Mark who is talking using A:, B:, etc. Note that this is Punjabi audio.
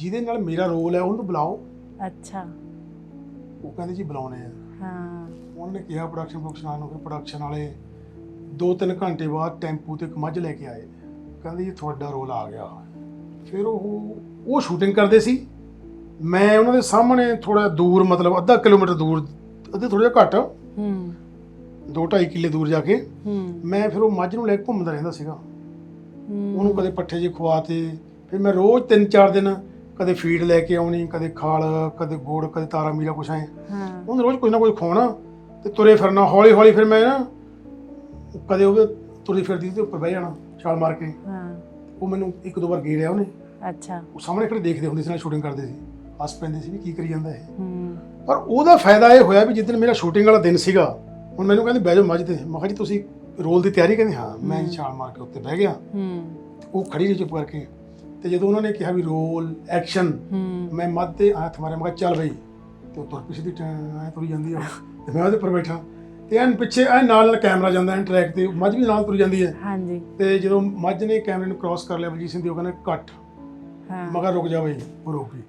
A: ਜਿਹਦੇ ਨਾਲ ਮੇਰਾ ਰੋਲ ਹੈ ਉਹਨੂੰ ਬੁਲਾਓ।
B: ਅੱਛਾ।
A: ਉਹ ਕਹਿੰਦੇ ਜੀ ਬੁਲਾਉਣੇ ਆ।
B: ਹਾਂ।
A: ਉਹਨਾਂ ਕਿਹਾ ਪ੍ਰੋਡਕਸ਼ਨ ਪ੍ਰੋਡਕਸ਼ਨ ਨੂੰ ਫਿਰ ਪ੍ਰੋਡਕਸ਼ਨ ਵਾਲੇ 2-3 ਘੰਟੇ ਬਾਅਦ ਟੈਂਪੂ ਤੇ ਇੱਕ ਮੱਝ ਲੈ ਕੇ ਆਏ। ਕਹਿੰਦੇ ਜੀ ਤੁਹਾਡਾ ਰੋਲ ਆ ਗਿਆ। ਫਿਰ ਉਹ ਉਹ ਸ਼ੂਟਿੰਗ ਕਰਦੇ ਸੀ। ਮੈਂ ਉਹਨਾਂ ਦੇ ਸਾਹਮਣੇ ਥੋੜਾ ਦੂਰ ਮਤਲਬ ਅੱਧਾ ਕਿਲੋਮੀਟਰ ਦੂਰ ਅੱਧੇ ਥੋੜਾ ਜਿਹਾ ਘੱਟ।
B: ਹੂੰ।
A: 2.5 ਕਿੱਲੇ ਦੂਰ ਜਾ ਕੇ।
B: ਹੂੰ।
A: ਮੈਂ ਫਿਰ ਉਹ ਮੱਝ ਨੂੰ ਲੈ ਕੇ ਘੁੰਮਦਾ ਰਹਿੰਦਾ ਸੀਗਾ।
B: ਹੂੰ।
A: ਉਹਨੂੰ ਕਦੇ ਪੱਠੇ ਜੇ ਖਵਾਤੇ ਫਿਰ ਮੈਂ ਰੋਜ਼ 3-4 ਦਿਨ ਕਦੇ ਫੀਡ ਲੈ ਕੇ ਆਉਣੀ ਕਦੇ ਖਾਲ ਕਦੇ ਗੁੜ ਕਦੇ ਤਾਰਾ ਮੀਰਾ ਕੁਛ ਐ।
B: ਹਾਂ
A: ਉਹਨੂੰ ਰੋਜ਼ ਕੁਝ ਨਾ ਕੁਝ ਖਵਾਉਣਾ ਤੇ ਤੁਰੇ ਫਿਰਨਾ ਹੌਲੀ ਹੌਲੀ ਫਿਰ ਮੈਂ ਨਾ ਕਦੇ ਉਹ ਤੁਰੀ ਫਿਰਦੀ ਤੇ ਉੱਪਰ ਬਹਿ ਜਾਣਾ ਛਾਲ ਮਾਰ ਕੇ।
B: ਹਾਂ।
A: ਉਹ ਮੈਨੂੰ ਇੱਕ ਦੋ ਵਾਰ ਗੇੜਿਆ ਉਹਨੇ।
B: ਅੱਛਾ।
A: ਉਹ ਸਾਹਮਣੇ ਖੜੇ ਦੇਖਦੇ ਹੁੰਦੇ ਸੀ ਨਾਲ ਸ਼ੂਟਿੰਗ ਕਰਦੇ ਸੀ। ਹੱਸ ਪੈਂਦੇ ਸੀ ਵੀ ਕੀ ਕਰੀ ਜਾਂਦਾ ਇਹ।
B: ਹੂੰ।
A: ਪਰ ਉਹਦਾ ਫਾਇਦਾ ਇਹ ਹੋਇਆ ਵੀ ਜਿੱਦਣ ਮੇਰਾ ਸ਼ੂਟਿੰਗ ਵਾਲਾ ਦਿਨ ਸੀਗਾ ਹੁਣ ਮੈਨੂੰ ਕਹਿੰਦੇ ਬਹਿ ਜਾਓ ਮੱਝ ਤੇ। ਮੈਂ ਕਿਹਾ ਜੀ ਤੁਸੀਂ ਰੋਲ ਦੀ ਤਿਆਰੀ ਕਹਿੰਦੇ ਹਾਂ ਮੈਂ ਛਾਲ ਮਾਰ ਕੇ ਉੱਤੇ ਬਹਿ ਗਿਆ।
B: ਹੂੰ।
A: ਉਹ ਖੜੀ ਰਹੀ ਚੁੱਪ ਕਰਕੇ ਤੇ ਜਦੋਂ ਉਹਨਾਂ ਨੇ ਕਿਹਾ ਵੀ ਰੋਲ ਐਕਸ਼ਨ ਮੈਂ ਮੱਧ ਤੇ ਹੱਥ ਮਾਰਿਆ ਮੈਂ ਕਿਹਾ ਚੱਲ ਬਈ ਤੇ ਉਹ ਤੁਰ ਪਿੱਛੇ ਦੀ ਐ ਤੁਰੀ ਜਾਂਦੀ ਆ। ਤੇ ਮੈਂ ਉਹਦੇ ਉੱਪਰ ਬੈਠਾ। ਤੇ ਐਨ ਪਿੱਛੇ ਐ ਨਾਲ ਨਾਲ ਕੈਮਰਾ ਜਾਂਦਾ ਐਨ ਟਰੈਕ ਤੇ ਮੱਝ ਵੀ ਨਾਲ ਤੁਰ ਜਾਂਦੀ ਹੈ
B: ਹਾਂਜੀ।
A: ਤੇ ਜਦੋਂ ਮੱਝ ਨੇ ਕੈਮਰੇ ਨੂੰ ਕ੍ਰਾਸ ਕਰ ਲਿਆ ਬਲਜੀਤ ਸਿੰਘ ਦੀ ਉਹ ਕਹਿੰਦੇ ਕੱਟ।
B: ਹਾਂ।
A: ਮਗਰ ਰੁਕ ਜਾ ਬਈ ਉਹ ਰੁਕ ਗਈ।